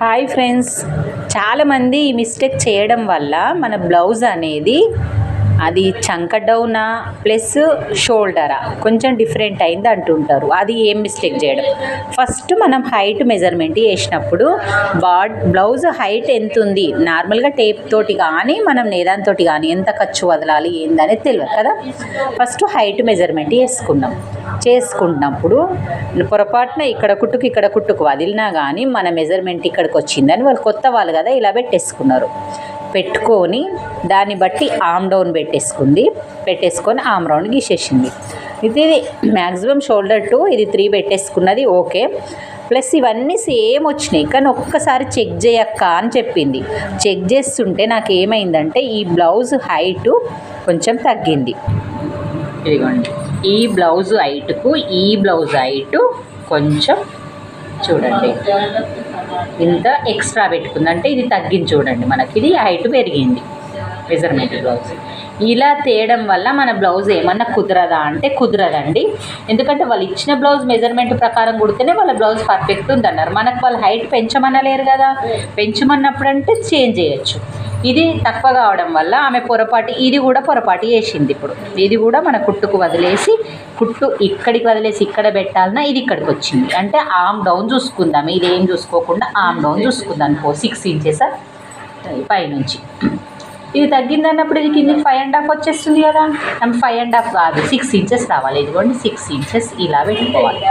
Hi friends. చాలామంది ఈ mistake చేయడం వల్ల మన బ్లౌజ్ అనేది అది చంక డౌనా ప్లస్ షోల్డరా కొంచెం డిఫరెంట్ అయింది అంటుంటారు. అది ఏం మిస్టేక్ చేయడం. ఫస్ట్ మనం హైట్ మెజర్మెంట్ చేసినప్పుడు బాడ్ బ్లౌజ్ హైట్ ఎంత ఉంది? నార్మల్గా టేప్ తోటి కానీ మనం నేదాంతో కానీ ఎంత ఖర్చు వదలాలి ఏందనేది తెలియదు కదా? ఫస్ట్ హైట్ మెజర్మెంట్ వేసుకున్నాం చేసుకున్నప్పుడు పొరపాటున ఇక్కడ కుట్టుకు ఇక్కడ కుట్టుకు వదిలినా కానీ మన మెజర్మెంట్ ఇక్కడికి వచ్చిందని వాళ్ళు కొత్త వాళ్ళు కదా ఇలా పెట్టేసుకున్నారు. పెట్టుకొని దాన్ని బట్టి ఆమ్ డౌన్ పెట్టేసుకుంది. పెట్టేసుకొని ఆమ్ రౌండ్ గీసేసింది. ఇది మ్యాక్సిమం షోల్డర్ టు ఇది త్రీ పెట్టేసుకున్నది ఓకే. ప్లస్ ఇవన్నీ సేమ్ వచ్చినాయి కానీ ఒక్కసారి చెక్ చేయక్క అని చెప్పింది. చెక్ చేస్తుంటే నాకు ఏమైందంటే ఈ బ్లౌజ్ హైటు కొంచెం తగ్గింది. ఇదిగోండి. ఈ బ్లౌజ్ హైట్కు ఈ బ్లౌజ్ హైటు కొంచెం చూడండి. ఇంత ఎక్స్ట్రా పెట్టుకుంది. అంటే ఇది తగ్గింది చూడండి మనకి. ఇది హైట్ పెరిగింది. Measurement blouse. ఇలా తేయడం వల్ల మన బ్లౌజ్ ఏమన్నా కుదరదా అంటే కుదరదండి. ఎందుకంటే వాళ్ళు ఇచ్చిన బ్లౌజ్ మెజర్మెంట్ ప్రకారం కుడితేనే వాళ్ళ బ్లౌజ్ పర్ఫెక్ట్ ఉందన్నారు. మనకు వాళ్ళ హైట్ పెంచమనలేరు కదా. పెంచమన్నప్పుడు అంటే చేంజ్ చేయొచ్చు. ఇది తక్కువ కావడం వల్ల ఆమె పొరపాటు ఇది కూడా పొరపాటు చేసింది ఇప్పుడు. ఇది కూడా మన కుట్టుకు వదిలేసి కుట్టు ఇక్కడికి వదిలేసి ఇక్కడ పెట్టాలన్నా ఇది ఇక్కడికి వచ్చింది. అంటే ఆమ్ డౌన్ చూసుకుందాం. ఇది ఏం చూసుకోకుండా ఆమ్ డౌన్ చూసుకుందాం. అనుకో సిక్స్ ఇంచెస్ పైనుంచి. ఇది తగ్గిందన్నప్పుడు ఇది కింద ఫైవ్ అండ్ హాఫ్ వచ్చేస్తుంది కదా. ఫైవ్ అండ్ హాఫ్ కాదు సిక్స్ ఇంచెస్ రావాలి. ఇదిగోండి సిక్స్ ఇంచెస్ ఇలా పెట్టుకోవాలి.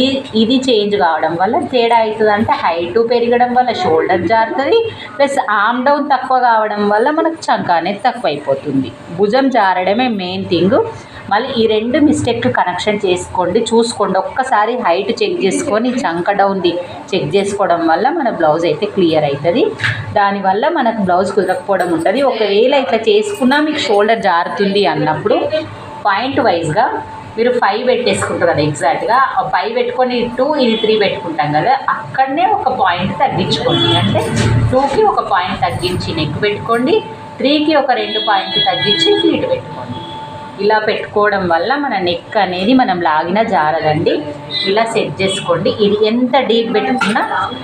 ఈ ఇది చేంజ్ కావడం వల్ల తేడా అవుతుంది. అంటే హైట్ పెరగడం వల్ల షోల్డర్ జారుతుంది ప్లస్ ఆమ్ డౌన్ తక్కువ కావడం వల్ల మనకు చంక అనేది తక్కువ అయిపోతుంది భుజం జారడమే మెయిన్ థింగ్ మళ్ళీ ఈ రెండు మిస్టేక్ కనెక్షన్ చేసుకోండి చూసుకోండి. ఒక్కసారి హైట్ చెక్ చేసుకొని చంక డౌన్ది చెక్ చేసుకోవడం వల్ల మన బ్లౌజ్ అయితే క్లియర్ అవుతుంది దానివల్ల మనకు బ్లౌజ్ కుదరకపోవడం ఉంటుంది. ఒకవేళ ఇట్లా చేసుకున్నా మీకు షోల్డర్ జారుతుంది అన్నప్పుడు పాయింట్ వైజ్గా మీరు ఫైవ్ పెట్టేసుకుంటారు కదా ఎగ్జాక్ట్గా ఫైవ్ పెట్టుకొని టూ ఇది త్రీ పెట్టుకుంటాం కదా అక్కడనే ఒక పాయింట్ తగ్గించుకోండి. అంటే టూకి ఒక పాయింట్ తగ్గించి నెక్ పెట్టుకోండి త్రీకి ఒక రెండు పాయింట్లు తగ్గించి ఫీట్ పెట్టుకోండి. ఇలా పెట్టుకోవడం వల్ల మన నెక్ అనేది మనం లాగిన జారదండి. ఇలా సెట్ చేసుకోండి. ఇది ఎంత డీప్ పెట్టుకున్నా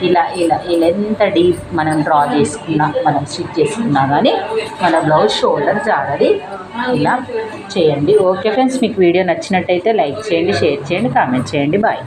ఇలా ఇలా ఇలా ఎంత డీప్ మనం డ్రా చేసుకున్నా మనం స్టిచ్ చేసుకున్నా కానీ మన బ్లౌజ్ షోల్డర్ జారది. ఇలా చేయండి. ఓకే ఫ్రెండ్స్ మీకు వీడియో నచ్చినట్టయితే లైక్ చేయండి షేర్ చేయండి కామెంట్ చేయండి. బాయ్